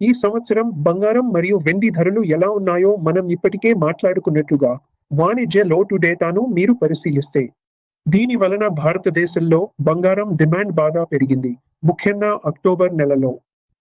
ఈ సంవత్సరం బంగారం మరియు వెండి ధరలు ఎలా ఉన్నాయో మనం ఇప్పటికే మాట్లాడుకున్నట్లుగా వాణిజ్య లోటు డేటాను మీరు పరిశీలిస్తే దీని వలన భారతదేశంలో బంగారం డిమాండ్ బాగా పెరిగింది. ముఖ్యంగా అక్టోబర్ నెలలో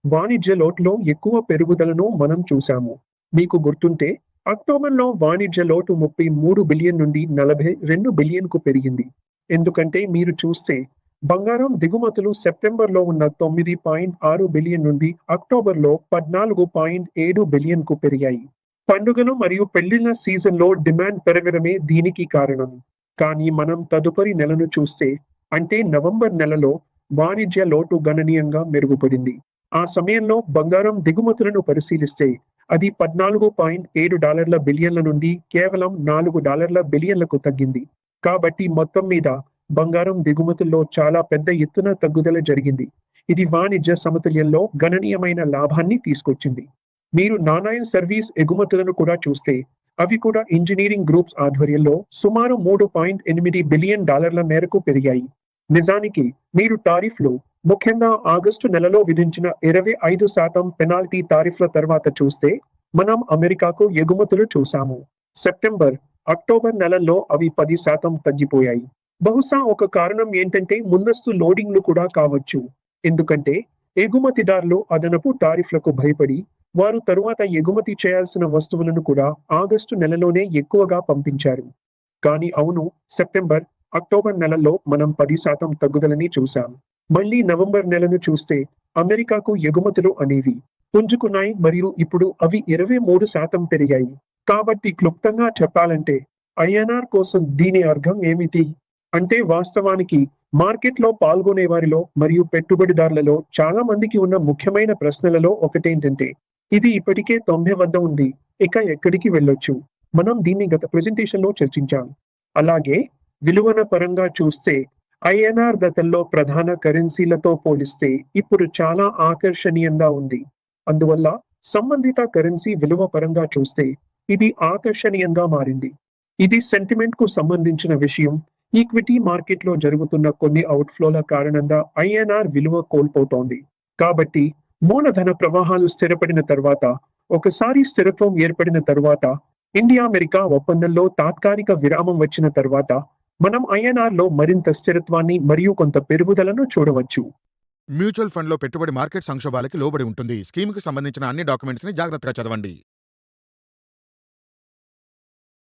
వాణిజ్య లోటులో ఎక్కువ పెరుగుదలను మనం చూశాము. మీకు గుర్తుంటే అక్టోబర్లో వాణిజ్య లోటు ముప్పై మూడు బిలియన్ నుండి నలభై రెండు బిలియన్కు పెరిగింది. ఎందుకంటే మీరు చూస్తే బంగారం దిగుమతులు సెప్టెంబర్లో ఉన్న తొమ్మిది పాయింట్ ఆరు బిలియన్ నుండి అక్టోబర్లో పద్నాలుగు పాయింట్ ఏడు బిలియన్కు పెరిగాయి. పండుగలు మరియు పెళ్ళిళ్ళ సీజన్లో డిమాండ్ పెరగడమే దీనికి కారణం. కానీ మనం తదుపరి నెలను చూస్తే అంటే నవంబర్ నెలలో వాణిజ్య లోటు గణనీయంగా మెరుగుపడింది. ఆ సమయంలో బంగారం దిగుమతులను పరిశీలిస్తే అది పద్నాలుగు పాయింట్ ఏడు డాలర్ల బిలియన్ల నుండి కేవలం నాలుగు డాలర్ల బిలియన్లకు తగ్గింది. కాబట్టి మొత్తం మీద బంగారం దిగుమతుల్లో చాలా పెద్ద ఎత్తున తగ్గుదల జరిగింది. ఇది వాణిజ్య సమతుల్యంలో గణనీయమైన లాభాన్ని తీసుకొచ్చింది. మీరు నానాయన్ సర్వీస్ ఎగుమతులను కూడా చూస్తే అవి కూడా ఇంజనీరింగ్ గ్రూప్స్ ఆధ్వర్యంలో సుమారు మూడు పాయింట్ ఎనిమిది బిలియన్ డాలర్ల మేరకు పెరిగాయి. నిజానికి మీరు టారిఫ్లు ముఖ్యంగా ఆగస్టు నెలలో విధించిన ఇరవై ఐదు శాతం పెనాల్టీ టారిఫ్ల తర్వాత చూస్తే మనం అమెరికాకు ఎగుమతులు చూశాము. సెప్టెంబర్ అక్టోబర్ నెలల్లో అవి పది శాతం తగ్గిపోయాయి. బహుశా ఒక కారణం ఏంటంటే ముందస్తు లోడింగ్లు కూడా కావచ్చు. ఎందుకంటే ఎగుమతిదారులు అదనపు టారిఫ్లకు భయపడి వారు తరువాత ఎగుమతి చేయాల్సిన వస్తువులను కూడా ఆగస్టు నెలలోనే ఎక్కువగా పంపించారు. కానీ అవును సెప్టెంబర్ అక్టోబర్ నెలల్లో మనం పది శాతం తగ్గుదలని చూశాం. మళ్ళీ నవంబర్ నెలను చూస్తే అమెరికాకు ఎగుమతులు అనేవి పుంజుకున్నాయి మరియు ఇప్పుడు అవి ఇరవై మూడు శాతం పెరిగాయి. కాబట్టి క్లుప్తంగా చెప్పాలంటే ఐఎన్ఆర్ కోసం దీని అర్థం ఏమిటి? అంటే వాస్తవానికి మార్కెట్లో పాల్గొనే వారిలో మరియు పెట్టుబడిదారులలో చాలా మందికి ఉన్న ముఖ్యమైన ప్రశ్నలలో ఒకటేంటంటే ఇది ఇప్పటికే తొంభై వద్ద ఉంది ఇక ఎక్కడికి వెళ్ళొచ్చు? మనం దీన్ని గత ప్రెజెంటేషన్లో చర్చించాం. అలాగే విలువన పరంగా చూస్తే ఐఎన్ఆర్ గతంలో ప్రధాన కరెన్సీలతో పోలిస్తే ఇప్పుడు చాలా ఆకర్షణీయంగా ఉంది. అందువల్ల సంబంధిత కరెన్సీ విలువ పరంగా చూస్తే ఇది ఆకర్షణీయంగా మారింది. ఇది సెంటిమెంట్కు సంబంధించిన విషయం ఈక్విటీ మార్కెట్లో జరుగుతున్న కొన్ని అవుట్ఫ్లోల కారణంగా ఐఎన్ఆర్ విలువ కోల్పోతోంది. కాబట్టి మూలధన ప్రవాహాలు స్థిరపడిన తర్వాత ఒకసారి స్థిరత్వం ఏర్పడిన తర్వాత ఇండియా అమెరికా ఒప్పందంలో తాత్కాలిక విరామం వచ్చిన తర్వాత మనం ఐఎన్ఆర్లో మరింత స్థిరత్వాన్ని మరియు కొంత పెరుగుదలను చూడవచ్చు. మ్యూచువల్ ఫండ్లో పెట్టుబడి మార్కెట్ సంక్షోభాలకి లోబడి ఉంటుంది. స్కీమ్కి సంబంధించిన అన్ని డాక్యుమెంట్స్ని జాగ్రత్తగా చదవండి.